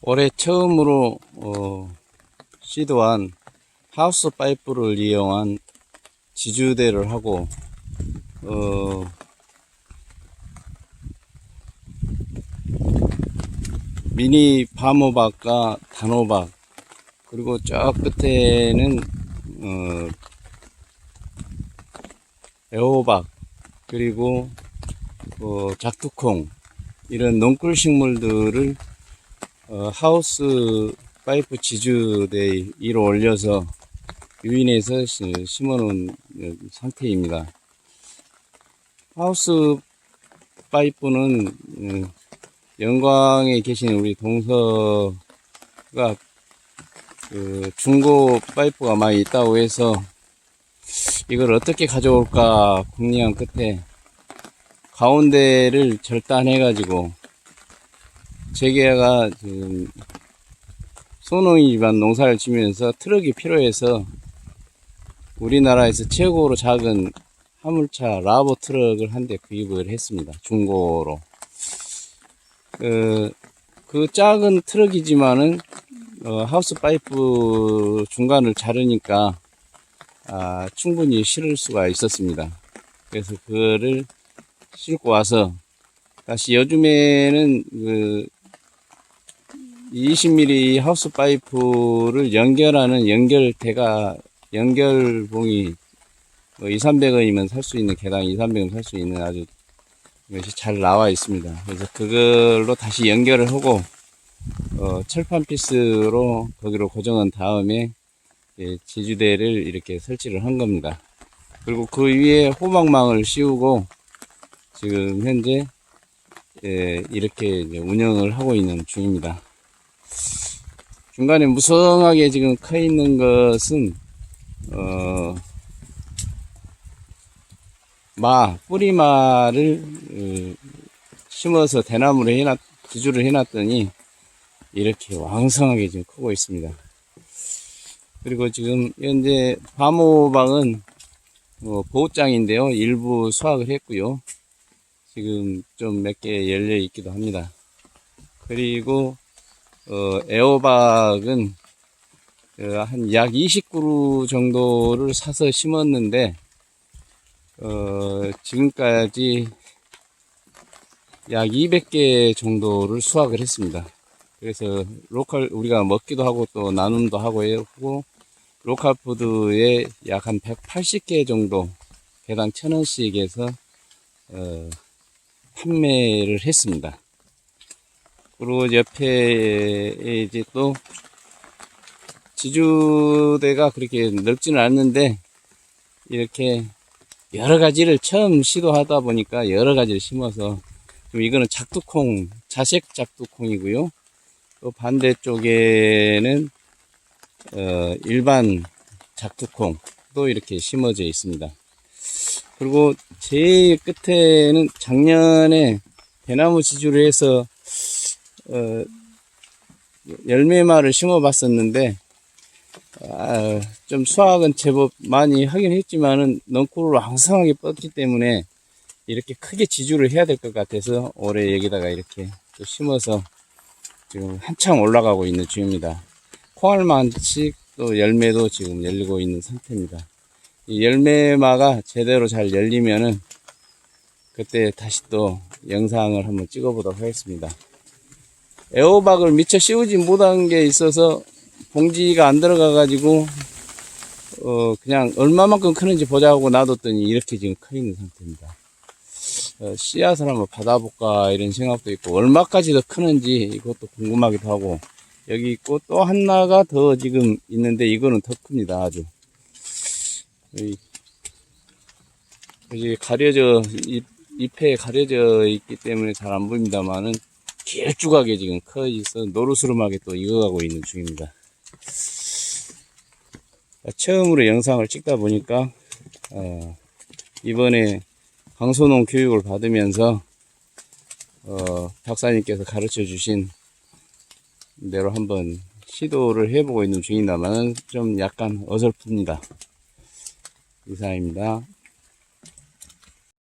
올해 처음으로 어, 시도한 하우스 파이프를 이용한 지주대를 하고 어, 미니 밤호박과 단호박 그리고 저 끝에는 어, 애호박 그리고 어, 작두콩 이런 농꿀 식물들을 어, 하우스 파이프 지주대 위로 올려서 유인해서 시- 심어놓은 어, 상태입니다. 하우스 파이프는 어, 영광에 계신 우리 동서가 그 중고 파이프가 많이 있다고 해서 이걸 어떻게 가져올까 궁리한 끝에 가운데를 절단해 가지고 재계가 지금 소농이 집안 농사를 지면서 트럭이 필요해서 우리나라에서 최고로 작은 화물차 라보 트럭을 한 대 구입을 했습니다. 중고로. 그, 그 작은 트럭이지만은 어, 하우스 파이프 중간을 자르니까 아, 충분히 실을 수가 있었습니다. 그래서 그거를 싣고 와서 다시 요즘에는 그 20mm 하우스 파이프를 연결하는 연결대가 연결봉이 뭐 2, 300원이면 살 수 있는 개당 2, 300원 살 수 있는 아주 이것이 잘 나와 있습니다. 그래서 그걸로 다시 연결을 하고 어, 철판 피스로 거기로 고정한 다음에 예, 제주대를 이렇게 설치를 한 겁니다. 그리고 그 위에 호박망을 씌우고 지금 현재 예, 이렇게 운영을 하고 있는 중입니다. 중간에 무성하게 지금 커 있는 것은 어, 마 뿌리마를 어, 심어서 대나무로 해놨 기주를 해놨더니 이렇게 왕성하게 지금 크고 있습니다. 그리고 지금 현재 밤호박은 어, 보호장인데요. 일부 수확을 했고요. 지금 좀 몇 개 열려 있기도 합니다. 그리고 어, 애호박은 어, 한약 20그루 정도를 사서 심었는데 어, 지금까지 약 200개 정도를 수확을 했습니다. 그래서 로컬 우리가 먹기도 하고 또 나눔도 하고 했고 로컬 푸드에 약 한 180개 정도 개당 천 원씩 해서 어, 판매를 했습니다. 그리고 옆에 이제 또 지주대가 그렇게 넓지는 않는데 이렇게 여러 가지를 처음 시도하다 보니까 여러 가지를 심어서 좀 이거는 작두콩 자색 작두콩이고요. 또 반대쪽에는 어, 일반 작두콩도 이렇게 심어져 있습니다. 그리고 제일 끝에는 작년에 대나무 지주를 해서 어, 열매말을 심어봤었는데 아, 좀 수확은 제법 많이 하긴 했지만은 넝쿨을 왕성하게 뻗기 때문에 이렇게 크게 지주를 해야 될 것 같아서 올해 여기다가 이렇게 또 심어서 지금 한창 올라가고 있는 중입니다. 콩알만씩 또 열매도 지금 열리고 있는 상태입니다. 이 열매마가 제대로 잘 열리면은 그때 다시 또 영상을 한번 찍어보도록 하겠습니다. 애호박을 미처 씌우지 못한 게 있어서 봉지가 안 들어가 가지고 어 그냥 얼마만큼 크는지 보자고 놔뒀더니 이렇게 지금 커 있는 상태입니다. 어, 씨앗을 한번 받아볼까 이런 생각도 있고 얼마까지 더 크는지 이것도 궁금하기도 하고 여기 있고 또 하나가 더 지금 있는데 이거는 더 큽니다 아주 여기 가려져 잎, 잎에 가려져 있기 때문에 잘 안 보입니다만은 길쭉하게 지금 커 있어 노르스름하게 또 익어가고 있는 중입니다. 처음으로 영상을 찍다 보니까 어, 이번에 강소농 교육을 받으면서 어, 박사님께서 가르쳐 주신 대로 한번 시도를 해보고 있는 중입니다만 좀 약간 어설픕니다. 이상입니다.